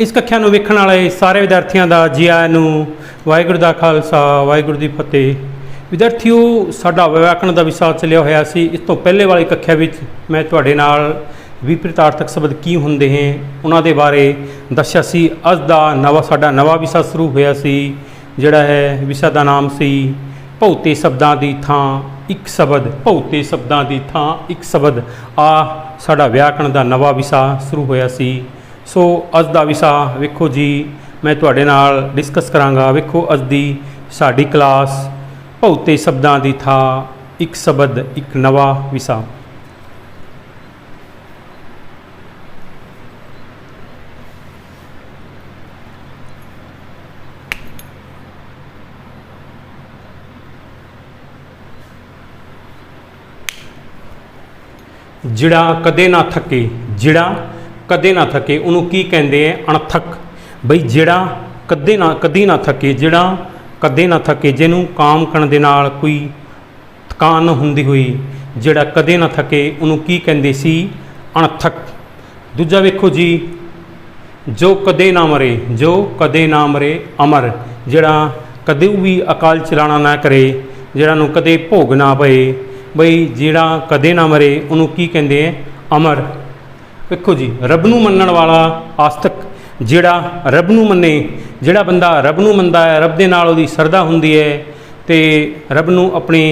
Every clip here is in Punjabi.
ਇਸ ਕੱਖਿਆ ਨੂੰ ਵੇਖਣ ਵਾਲੇ ਸਾਰੇ ਵਿਦਿਆਰਥੀਆਂ ਦਾ ਜੀ ਆਇਆਂ ਨੂੰ ਵਾਹਿਗੁਰੂ ਦਾ ਖਾਲਸਾ, ਵਾਹਿਗੁਰੂ ਦੀ ਫਤਿਹ। ਵਿਦਿਆਰਥੀਓ, ਸਾਡਾ ਵਿਆਕਰਣ ਦਾ ਵਿਸ਼ਾ ਚੱਲਿਆ ਹੋਇਆ ਸੀ। ਇਸ ਤੋਂ ਪਹਿਲੇ ਵਾਲੀ ਕੱਖਿਆ ਵਿੱਚ ਮੈਂ ਤੁਹਾਡੇ ਨਾਲ ਵਿਪਰੀਤਾਰਥਕ ਸ਼ਬਦ ਕੀ ਹੁੰਦੇ ਹਨ ਉਹਨਾਂ ਦੇ ਬਾਰੇ ਦੱਸਿਆ ਸੀ। ਅੱਜ ਦਾ ਨਵਾਂ, ਸਾਡਾ ਨਵਾਂ ਵਿਸ਼ਾ ਸ਼ੁਰੂ ਹੋਇਆ ਸੀ, ਜਿਹੜਾ ਹੈ, ਵਿਸ਼ਾ ਦਾ ਨਾਮ ਸੀ ਭੌਤੇ ਸ਼ਬਦਾਂ ਦੀ ਥਾਂ, ਇੱਕ ਸ਼ਬਦ, ਭੌਤੇ ਸ਼ਬਦਾਂ ਦੀ ਥਾਂ, ਇੱਕ ਸ਼ਬਦ। ਆ ਸਾਡਾ ਵਿਆਕਰਣ ਦਾ ਨਵਾਂ ਵਿਸ਼ਾ ਸ਼ੁਰੂ ਹੋਇਆ ਸੀ। ਸੋ ਅੱਜ ਦਾ ਵਿਸ਼ਾ ਵੇਖੋ ਜੀ, ਮੈਂ ਤੁਹਾਡੇ ਨਾਲ ਡਿਸਕਸ ਕਰਾਂਗਾ। ਵੇਖੋ, ਅੱਜ ਦੀ ਸਾਡੀ ਕਲਾਸ ਭੌਤੇ ਸ਼ਬਦਾਂ ਦੀ ਥਾਂ, ਇੱਕ ਸ਼ਬਦ, ਇੱਕ ਨਵਾਂ ਵਿਸ਼ਾ। ਜਿਹੜਾ ਕਦੇ ਨਾ ਥੱਕੇ, ਜਿਹੜਾ ਕਦੇ ਨਾ ਥੱਕੇ, ਉਹਨੂੰ ਕੀ ਕਹਿੰਦੇ ਆ ਅਣਥੱਕ। ਬਈ ਜਿਹੜਾ ਕਦੇ ਨਾ, ਕਦੀ ਨਾ ਥੱਕੇ, ਜਿਹੜਾ ਕਦੇ ਨਾ ਥੱਕੇ, ਜਿਹਨੂੰ ਕਾਮ ਕਰਨ ਦੇ ਨਾਲ ਕੋਈ ਥਕਾਨ ਹੁੰਦੀ ਹੋਈ, ਜਿਹੜਾ ਕਦੇ ਨਾ ਥੱਕੇ, ਉਹਨੂੰ ਕੀ ਕਹਿੰਦੇ ਸੀ? ਅਣਥੱਕ। ਦੂਜਾ ਵੇਖੋ ਜੀ, ਜੋ ਕਦੇ ਨਾ ਮਰੇ, ਜੋ ਕਦੇ ਨਾ ਮਰੇ ਅਮਰ, ਜਿਹੜਾ ਕਦੇ ਵੀ ਅਕਾਲ ਚਲਾਣਾ ਨਾ ਕਰੇ, ਜਿਹੜਾ ਨੂੰ ਕਦੇ ਭੋਗ ਨਾ ਪਏ, ਬਈ ਜਿਹੜਾ ਕਦੇ ਨਾ ਮਰੇ, ਉਹਨੂੰ ਕੀ ਕਹਿੰਦੇ ਆ ਅਮਰ। ਵੇਖੋ ਜੀ, ਰੱਬ ਨੂੰ ਮੰਨਣ ਵਾਲਾ ਆਸਤਕ ਜਿਹੜਾ ਰੱਬ ਨੂੰ ਮੰਨੇ, ਜਿਹੜਾ ਬੰਦਾ ਰੱਬ ਨੂੰ ਮੰਨਦਾ ਹੈ, ਰੱਬ ਦੇ ਨਾਲ ਉਹਦੀ ਸਰਦਾ ਹੁੰਦੀ ਹੈ ਤੇ ਰੱਬ ਨੂੰ ਆਪਣੇ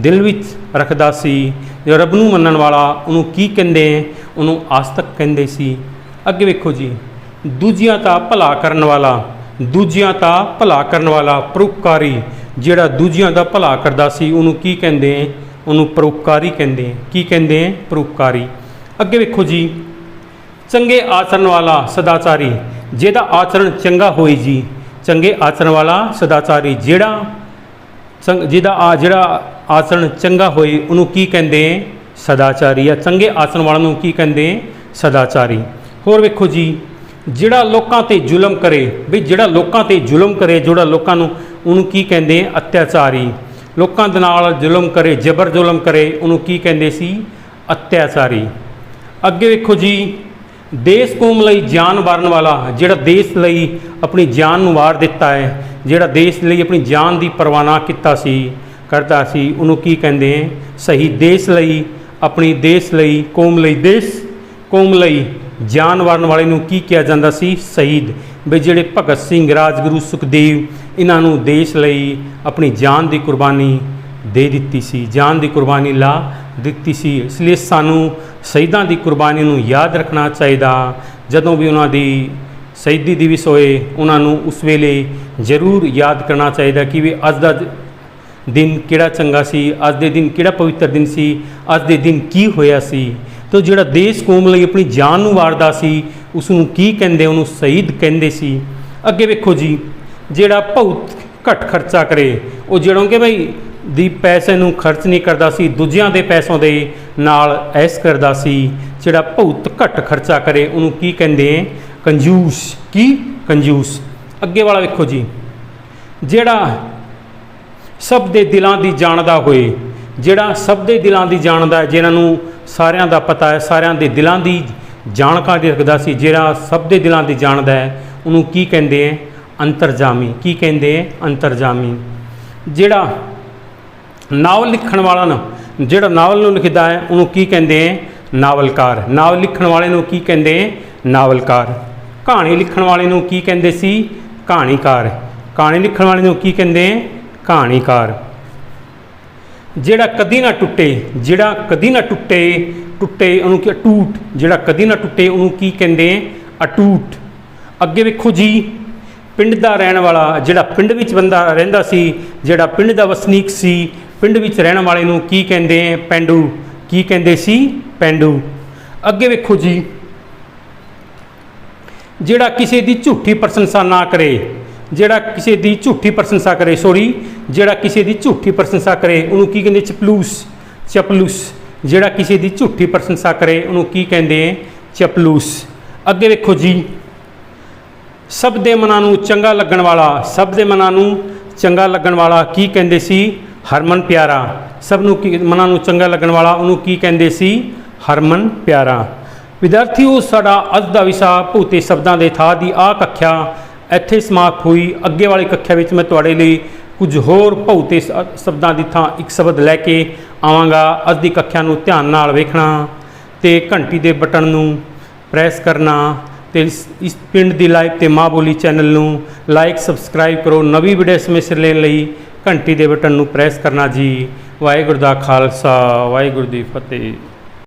ਦਿਲ ਵਿੱਚ ਰੱਖਦਾ ਸੀ ਜੋ ਰੱਬ ਨੂੰ ਮੰਨਣ ਵਾਲਾ ਉਹਨੂੰ ਕੀ ਕਹਿੰਦੇ ਉਹਨੂੰ ਆਸਤਕ ਕਹਿੰਦੇ ਸੀ। ਅੱਗੇ ਵੇਖੋ ਜੀ, ਦੂਜਿਆਂ ਦਾ ਭਲਾ ਕਰਨ ਵਾਲਾ, ਦੂਜਿਆਂ ਦਾ ਭਲਾ ਕਰਨ ਵਾਲਾ ਪਰਉਪਕਾਰੀ, ਜਿਹੜਾ ਦੂਜਿਆਂ ਦਾ ਭਲਾ ਕਰਦਾ ਸੀ, ਉਹਨੂੰ ਕੀ ਕਹਿੰਦੇ ਉਹਨੂੰ ਪਰਉਪਕਾਰੀ ਕਹਿੰਦੇ ਕੀ ਕਹਿੰਦੇ ਪਰਉਪਕਾਰੀ। ਅੱਗੇ ਵੇਖੋ ਜੀ ਚੰਗੇ ਆਚਰਨ ਵਾਲਾ ਸਦਾਚਾਰੀ, ਜਿਹਦਾ ਆਚਰਣ ਚੰਗਾ ਹੋਏ ਜੀ। ਚੰਗੇ ਆਚਰਣ ਵਾਲਾ ਸਦਾਚਾਰੀ ਜਿਹੜਾ ਚੰਗ, ਜਿਹਦਾ ਆ, ਜਿਹੜਾ ਆਚਰਣ ਚੰਗਾ ਹੋਏ ਉਹਨੂੰ ਕੀ ਕਹਿੰਦੇ? ਸਦਾਚਾਰੀ। ਜਾਂ ਚੰਗੇ ਆਚਰਣ ਵਾਲਾ ਨੂੰ ਕੀ ਕਹਿੰਦੇ? ਸਦਾਚਾਰੀ। ਹੋਰ ਵੇਖੋ ਜੀ, ਜਿਹੜਾ ਲੋਕਾਂ ਤੇ ਜ਼ੁਲਮ ਕਰੇ, ਵੀ ਜਿਹੜਾ ਲੋਕਾਂ ਤੇ ਜ਼ੁਲਮ ਕਰੇ, ਜਿਹੜਾ ਲੋਕਾਂ ਨੂੰ ਉਹਨੂੰ ਕੀ ਕਹਿੰਦੇ? ਅਤਿਆਚਾਰੀ। ਲੋਕਾਂ ਦੇ ਨਾਲ ਜ਼ੁਲਮ ਕਰੇ, ਜ਼ਬਰ ਜ਼ੁਲਮ ਕਰੇ, ਉਹਨੂੰ ਕੀ ਕਹਿੰਦੇ ਸੀ? ਅਤਿਆਚਾਰੀ। ਅੱਗੇ ਵੇਖੋ ਜੀ ਦੇਸ਼ ਕੌਮ ਲਈ ਜਾਨ ਵਾਰਨ ਵਾਲਾ, ਜਿਹੜਾ ਦੇਸ਼ ਲਈ ਆਪਣੀ ਜਾਨ ਨੂੰ ਵਾਰ ਦਿੱਤਾ ਹੈ, ਜਿਹੜਾ ਦੇਸ਼ ਲਈ ਆਪਣੀ ਜਾਨ ਦੀ ਪਰਵਾਹ ਕੀਤਾ ਸੀ, ਕਰਦਾ ਸੀ, ਉਹਨੂੰ ਕੀ ਕਹਿੰਦੇ ਹੈ? ਸਹੀ ਦੇਸ਼ ਲਈ, ਆਪਣੀ ਦੇਸ਼ ਲਈ, ਕੌਮ ਲਈ ਦੇਸ਼, ਕੌਮ ਲਈ ਜਾਨ ਵਾਰਨ ਵਾਲੇ ਨੂੰ ਕੀ ਕਿਹਾ ਜਾਂਦਾ ਸੀ? ਸ਼ਹੀਦ। ਵੀ ਜਿਹੜੇ ਭਗਤ ਸਿੰਘ, ਰਾਜਗੁਰੂ, ਸੁਖਦੇਵ, ਇਹਨਾਂ ਨੂੰ ਦੇਸ਼ ਲਈ ਆਪਣੀ ਜਾਨ ਦੀ ਕੁਰਬਾਨੀ ਦੇ ਦਿੱਤੀ ਸੀ, ਜਾਨ ਦੀ ਕੁਰਬਾਨੀ ਲਾ ਦਿੱਤੀ ਸੀ। ਇਸ ਲਈ ਸਾਨੂੰ ਸ਼ਹੀਦਾਂ ਦੀ ਕੁਰਬਾਨੀ ਨੂੰ ਯਾਦ ਰੱਖਣਾ ਚਾਹੀਦਾ। ਜਦੋਂ ਵੀ ਉਹਨਾਂ ਦੀ ਸ਼ਹੀਦੀ ਦਿਵਸ ਹੋਏ, ਉਹਨਾਂ ਨੂੰ ਉਸ ਵੇਲੇ ਜ਼ਰੂਰ ਯਾਦ ਕਰਨਾ ਚਾਹੀਦਾ ਕਿ ਵੀ ਅੱਜ ਦਾ ਦਿਨ ਕਿਹੜਾ ਚੰਗਾ ਸੀ, ਅੱਜ ਦੇ ਦਿਨ ਕਿਹੜਾ ਪਵਿੱਤਰ ਦਿਨ ਸੀ, ਅੱਜ ਦੇ ਦਿਨ ਕੀ ਹੋਇਆ ਸੀ। ਤੋ ਜਿਹੜਾ ਦੇਸ਼ ਕੌਮ ਲਈ ਆਪਣੀ ਜਾਨ ਨੂੰ ਵਾਰਦਾ ਸੀ ਉਸ ਨੂੰ ਕੀ ਕਹਿੰਦੇ, ਉਹਨੂੰ ਸ਼ਹੀਦ ਕਹਿੰਦੇ ਸੀ। ਅੱਗੇ ਵੇਖੋ ਜੀ, ਜਿਹੜਾ ਬਹੁਤ ਘੱਟ ਖਰਚਾ ਕਰੇ, ਉਹ ਜਿਹੜੋਂ ਕਿ ਭਾਈ ਦੀ ਪੈਸੇ ਨੂੰ ਖਰਚ ਨਹੀਂ ਕਰਦਾ ਸੀ, ਦੂਜਿਆਂ ਦੇ ਪੈਸੋਂ ਦੇ ਨਾਲ ਐਸ ਕਰਦਾ ਸੀ, ਜਿਹੜਾ ਬਹੁਤ ਘੱਟ ਖਰਚਾ ਕਰੇ, ਉਹਨੂੰ ਕੀ ਕਹਿੰਦੇ ਕੰਜੂਸ। ਕੀ? ਕੰਜੂਸ। ਅੱਗੇ ਵਾਲਾ ਵੇਖੋ ਜੀ। ਜਿਹੜਾ ਸਭ ਦੇ ਦਿਲਾਂ ਦੀ ਜਾਣਦਾ ਹੋਏ, ਜਿਹੜਾ ਸਭ ਦੇ ਦਿਲਾਂ ਦੀ ਜਾਣਦਾ ਹੈ ਜਿਨ੍ਹਾਂ ਨੂੰ ਸਾਰਿਆਂ ਦਾ ਪਤਾ ਹੈ, ਸਾਰਿਆਂ ਦੇ ਦਿਲਾਂ ਦੀ ਜਾਣਕਾਰੀ ਰੱਖਦਾ ਸੀ, ਜਿਹੜਾ ਸਭ ਦੇ ਦਿਲਾਂ ਦੀ ਜਾਣਦਾ ਹੈ, ਉਹਨੂੰ ਕੀ ਕਹਿੰਦੇ ਹੈ ਅੰਤਰਜਾਮੀ। ਕੀ ਕਹਿੰਦੇ ਹੈ ਅੰਤਰਜਾਮੀ। ਜਿਹੜਾ ਨਾਵਲ ਲਿਖਣ ਵਾਲਾ ਨੂੰ ਜਿਹੜਾ ਨਾਵਲ ਨੂੰ ਲਿਖਦਾ ਹੈ, ਉਹਨੂੰ ਕੀ ਕਹਿੰਦੇ ਹੈ? ਨਾਵਲਕਾਰ। ਨਾਵਲ ਲਿਖਣ ਵਾਲੇ ਨੂੰ ਕੀ ਕਹਿੰਦੇ ਹੈ? ਨਾਵਲਕਾਰ। ਕਹਾਣੀ ਲਿਖਣ ਵਾਲੇ ਨੂੰ ਕੀ ਕਹਿੰਦੇ ਸੀ? ਕਹਾਣੀਕਾਰ। ਕਹਾਣੀ ਲਿਖਣ ਵਾਲੇ ਨੂੰ ਕੀ ਕਹਿੰਦੇ ਹੈ? ਕਹਾਣੀਕਾਰ। ਜਿਹੜਾ ਕਦੀ ਨਾ ਟੁੱਟੇ, ਜਿਹੜਾ ਕਦੀ ਨਾ ਟੁੱਟੇ ਟੁੱਟੇ ਉਹਨੂੰ ਕੀ ਅਟੂਟ। ਜਿਹੜਾ ਕਦੀ ਨਾ ਟੁੱਟੇ, ਉਹਨੂੰ ਕੀ ਕਹਿੰਦੇ ਅਟੂਟ। ਅੱਗੇ ਵੇਖੋ ਜੀ, ਪਿੰਡ ਦਾ ਰਹਿਣ ਵਾਲਾ, ਜਿਹੜਾ ਪਿੰਡ ਵਿੱਚ ਬੰਦਾ ਰਹਿੰਦਾ ਸੀ, ਜਿਹੜਾ ਪਿੰਡ ਦਾ ਵਸਨੀਕ ਸੀ ਪਿੰਡ ਵਿੱਚ ਰਹਿਣ ਵਾਲੇ ਨੂੰ ਕੀ ਕਹਿੰਦੇ ਪੈਂਡੂ? ਕੀ ਕਹਿੰਦੇ ਸੀ ਪੈਂਡੂ? ਅੱਗੇ ਵੇਖੋ ਜੀ। ਜਿਹੜਾ ਕਿਸੇ ਦੀ ਝੂਠੀ ਪ੍ਰਸ਼ੰਸਾ ਨਾ ਕਰੇ, ਜਿਹੜਾ ਕਿਸੇ ਦੀ ਝੂਠੀ ਪ੍ਰਸ਼ੰਸਾ ਕਰੇ ਸੋਰੀ ਜਿਹੜਾ ਕਿਸੇ ਦੀ ਝੂਠੀ ਪ੍ਰਸ਼ੰਸਾ ਕਰੇ, ਉਹਨੂੰ ਕੀ ਕਹਿੰਦੇ ਚਪਲੂਸ? ਚਪਲੂਸ। ਜਿਹੜਾ ਕਿਸੇ ਦੀ ਝੂਠੀ ਪ੍ਰਸ਼ੰਸਾ ਕਰੇ, ਉਹਨੂੰ ਕੀ ਕਹਿੰਦੇ ਚਪਲੂਸ। ਅੱਗੇ ਵੇਖੋ ਜੀ। ਸਭ ਦੇ ਮਨਾਂ ਨੂੰ ਚੰਗਾ ਲੱਗਣ ਵਾਲਾ, ਸਭ ਦੇ ਮਨਾਂ ਨੂੰ ਚੰਗਾ ਲੱਗਣ ਵਾਲਾ ਕੀ ਕਹਿੰਦੇ ਸੀ? ਹਰਮਨ ਪਿਆਰਾ, ਸਭ ਨੂੰ ਕੀ ਮਨਾਂ ਨੂੰ ਚੰਗਾ ਲੱਗਣ ਵਾਲਾ, ਉਹਨੂੰ ਕੀ ਕਹਿੰਦੇ ਸੀ? ਹਰਮਨ ਪਿਆਰਾ। ਵਿਦਿਆਰਥੀਓ ਸਾਡਾ ਅੱਜ ਦਾ ਵਿਸ਼ਾ ਭੂਤੇ ਸ਼ਬਦਾਂ ਦੇ ਥਾਂ ਦੀ ਆ ਕੱਖਿਆ ਇੱਥੇ ਸਮਾਪਤ ਹੋਈ। ਅੱਗੇ ਵਾਲੀ ਕੱਖਿਆ ਵਿੱਚ ਮੈਂ ਤੁਹਾਡੇ ਲਈ ਕੁਝ ਹੋਰ ਭੂਤੇ ਸ਼ਬਦਾਂ ਦੀ ਥਾਂ ਇੱਕ ਸ਼ਬਦ ਲੈ ਕੇ ਆਵਾਂਗਾ। ਅੱਜ ਦੀ ਕੱਖਿਆ ਨੂੰ ਧਿਆਨ ਨਾਲ ਵੇਖਣਾ ਤੇ ਘੰਟੀ ਦੇ ਬਟਨ ਨੂੰ ਪ੍ਰੈਸ ਕਰਨਾ ਤੇ ਇਸ ਪਿੰਡ ਦੀ ਲਾਈਵ ਤੇ ਮਾਂ ਬੋਲੀ ਚੈਨਲ ਨੂੰ ਲਾਈਕ, ਸਬਸਕ੍ਰਾਈਬ ਕਰੋ। ਨਵੀਂ ਵੀਡੀਓ ਸਮੇਂ ਸਿਰ ਲੈਣ ਲਈ ਘੰਟੀ ਦੇ ਬਟਨ ਨੂੰ ਪ੍ਰੈਸ ਕਰਨਾ ਜੀ। ਵਾਹਿਗੁਰੂ ਦਾ ਖਾਲਸਾ ਵਾਹਿਗੁਰੂ ਦੀ ਫਤਿਹ।